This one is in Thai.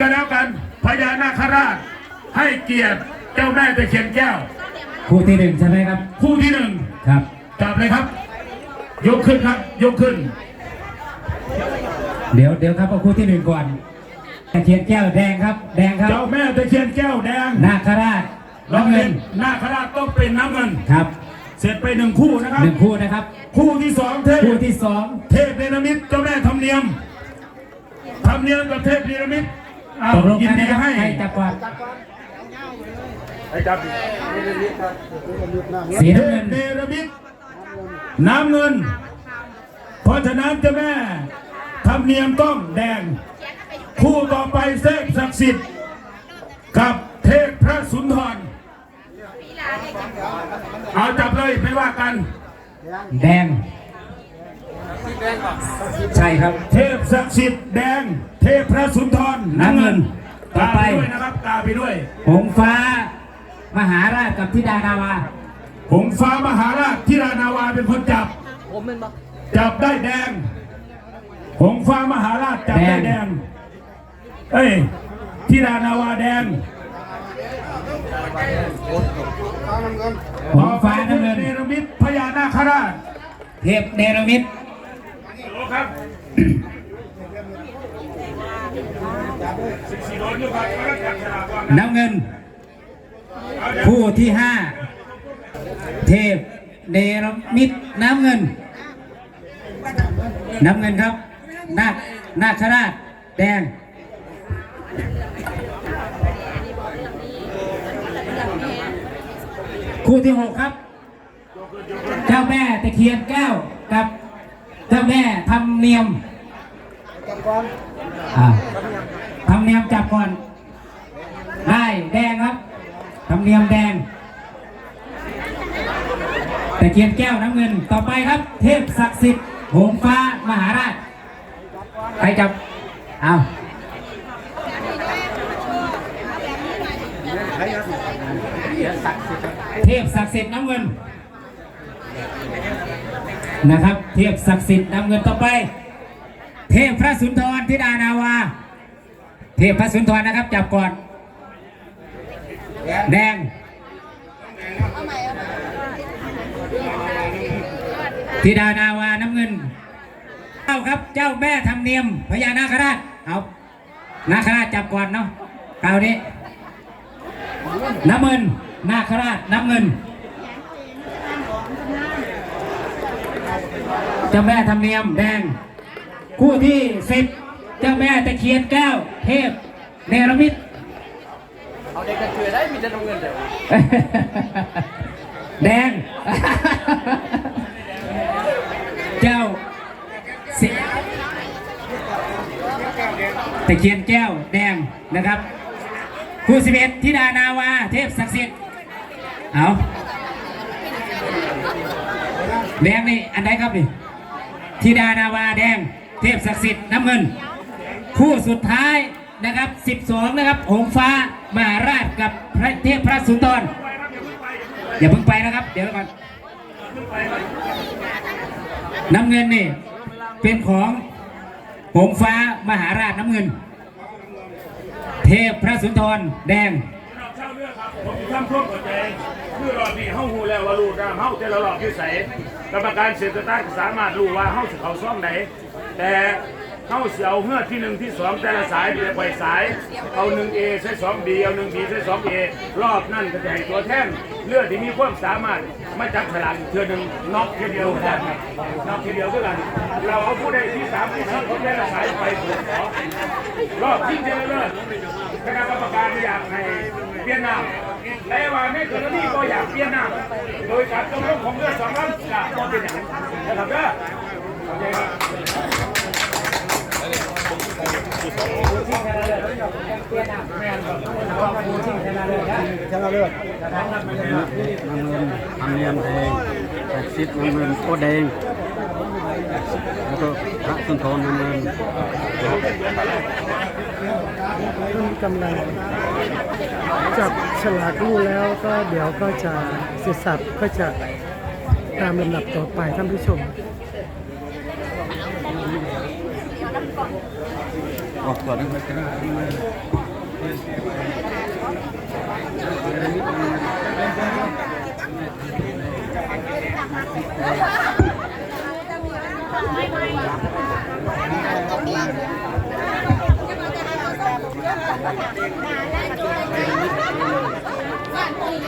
ก็แล้วกันพญานาคราชให้เกียรติเจ้าแม่ตะเคียนแก้ว คู่ที่หนึ่งใช่ไหมครับ คู่ที่หนึ่งครับจับเลยครับ ยกขึ้นครับ ยกขึ้น เดี๋ยวเดี๋ยวครับเอาคู่ที่หนึ่งก่อนตะเคียนแก้วแดงครับ แดงครับ เจ้าแม่ตะเคียนแก้วแดงนาคราชน้องน้ำเงิเงินนนาคราชต้องเป็นน้ำเงินครับ เสร็จไปหนึ่งคู่นะครับหนึ่งคู่นะครับ คู่ที่สองเทพคู่ที่สองเทพเนรมิตเจ้าแม่ทำเนียมทำเนียมกับเทพเนรมิตอ้าว ตกลงยินกันดีนะครับให้ใครจับก่อนให้จับสีเทน้ำเงิพนเนรมิตน้ำเงิน เพราะฉะนั้นเจ้าแม่ทำเนียมต้องแดง คู่ต่อไปเทพศักดิ์สิทธิ์กับเทพพระสุนทรเอาจับเลยไม่ว่ากัน แดง ใช่ครับ เทพศักดิ์สิทธิ์แดง เทพพระสุนทรน้ำเงินต่อกาไปไปด้วยนะครับกาไปด้วย หงฟ้า มหาราชกับธิดานาวา หงฟ้ามหาราชทิรานาวาเป็นคนจับ ผมเป็นบอกจับได้แดง หงฟ้ามหาราชจับได้แดง เอ้ยทิรานาวาแดงหงฟ้าน้ำเงินเนรมิตพญานาคราชเทพเนรมิตโอ้ ครับน้ำเงิน คู่ที่ห้าเทพเนรมิตน้ำเงิน น้ำเงินครับ นาคนาคราชแดงคู่ที่หกครับ เจ้าแม่ตะเคียนแก้วกับ เจ้าแม่ทำเนียมอ่าทำเนียมจับก่อน ได้แดงครับทำเนียมแดงตะเคียนแก้วน้ำเงินต่อไปครับ เทพศักดิ์สิทธิ์หงฟ้ามหาราชใครจับเอาเทพศักดิ์สิทธิ์น้ำเงิน นะครับ เทพศักดิ์สิทธิ์น้ำเงินต่อไป เทพพระสุนทรธิดานาวา เทพพระสุนทรนะครับ จับก่อน แดง ธิดานาวาน้ำเงินเจ้าครับเจ้าแม่ทำเนียมพญานาคราชเอานาคราชจับก่อนเนาะคราวนี้น้ำเงินนาคราชน้ำเงิน เจ้าแม่ทำเนียมแดง คู่ที่สิบเจ้าแม่ตะเคียนแก้ว เทพเนรมิตเอาเด็กกันเชื่อได้มีแต่น้ำเงินเดี๋ยวแดง เจ้าสิตะเคียนแก้วแดงนะครับ คู่สิบเอ็ดธิดานาวา เทพศักดิ์สิทธิ์เอา แดงนี่อันใดครับนี่ธิดานาวาแดง เทพศักดิ์สิทธิ์น้ำเงิน คู่สุดท้ายนะครับ 12 นะครับหงฟ้ามหาราชกับพระเทพพระสุนทรอย่าเพิ่งไปนะครับ เดี๋ยวก่อนน้ำเงินนี่เป็นของหงฟ้ามหาราชน้ำเงิน เทพพระสุนทรแดงผมทำท่วมหัวใจคือรอบนี้เฮาฮูแล้วว่าลูกน้ำเฮาแต่ละรอบที่ใส กรรมการเศรษฐศาสตร์สามารถรู้ว่าเฮาสิเขาซ่องไหนแต่เฮาเสิเอาเฮือที่หนึ่งที่สองแต่ละสายไปล่อยสาย เอาหนึ่งเอใช้สองบีเอาหนึ่งบีใช้สองเอรอบนั่นก็จะให้ตัวแท่นเลือดที่มีความสามารถมาจับฉลากเทือหนึ่งน็อกทีเดียวกันน็อกทีเดียวด้วยกัน เราเอาผู้ใดที่สามที่สี่คนแต่ละสายไปตรวจสอรอบที่เจริญเลิศคณะกรรมการอยากให้เปลี่ยนนามแต่ว่าในกรณีก็อยากเปลี่ยนนามโดยการตกลงของเรือสองลำจะก็ เป็นอย่างนะครับเด้อชนะเลิศนำเงินทำเนียมแดงแปดสิบน้ำเงินโคแดงแล้วก็พระสุนทรน้ำเงินท่นกำลังจับฉลากลูกแล้วก็เดี๋ยวก็จะเสร็จสับก็จะ ตามลำดับต่อไปท่านผู้ชมออกก่อนนะไม่ไ